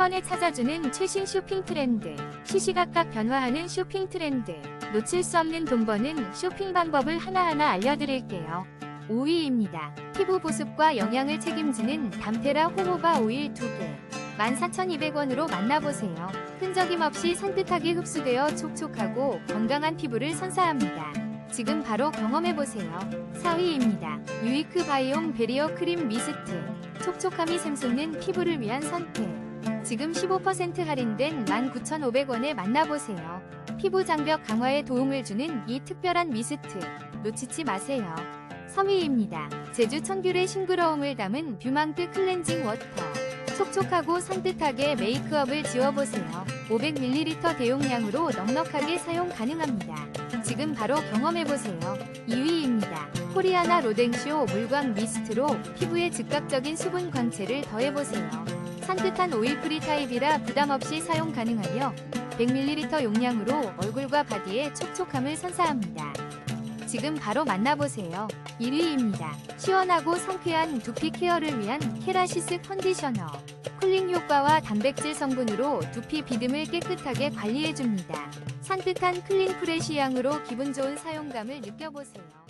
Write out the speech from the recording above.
번에 찾아주는 최신 쇼핑 트렌드. 시시각각 변화하는 쇼핑 트렌드. 놓칠 수 없는 돈 버는 쇼핑 방법을 하나하나 알려드릴게요. 5위입니다. 피부 보습과 영양을 책임지는 담테라 호호바 오일 2개. 14,200원으로 만나보세요. 끈적임 없이 산뜻하게 흡수되어 촉촉하고 건강한 피부를 선사합니다. 지금 바로 경험해보세요. 4위입니다. 유이크 바이옴 베리어 크림 미스트. 촉촉함이 샘솟는 피부를 위한 선택. 지금 15% 할인된 19,500원에 만나보세요. 피부 장벽 강화에 도움을 주는 이 특별한 미스트. 놓치지 마세요. 3위입니다. 제주 청귤의 싱그러움을 담은 뷰망트 클렌징 워터. 촉촉하고 산뜻하게 메이크업을 지워보세요. 500ml 대용량으로 넉넉하게 사용 가능합니다. 지금 바로 경험해보세요. 2위입니다. 코리아나 로댕쇼 물광 미스트로 피부에 즉각적인 수분 광채를 더해보세요. 산뜻한 오일프리 타입이라 부담없이 사용 가능하며 100ml 용량으로 얼굴과 바디에 촉촉함을 선사합니다. 지금 바로 만나보세요. 1위입니다. 시원하고 상쾌한 두피 케어를 위한 케라시스 컨디셔너. 쿨링 효과와 단백질 성분으로 두피 비듬을 깨끗하게 관리해줍니다. 산뜻한 클린 프레시 향으로 기분 좋은 사용감을 느껴보세요.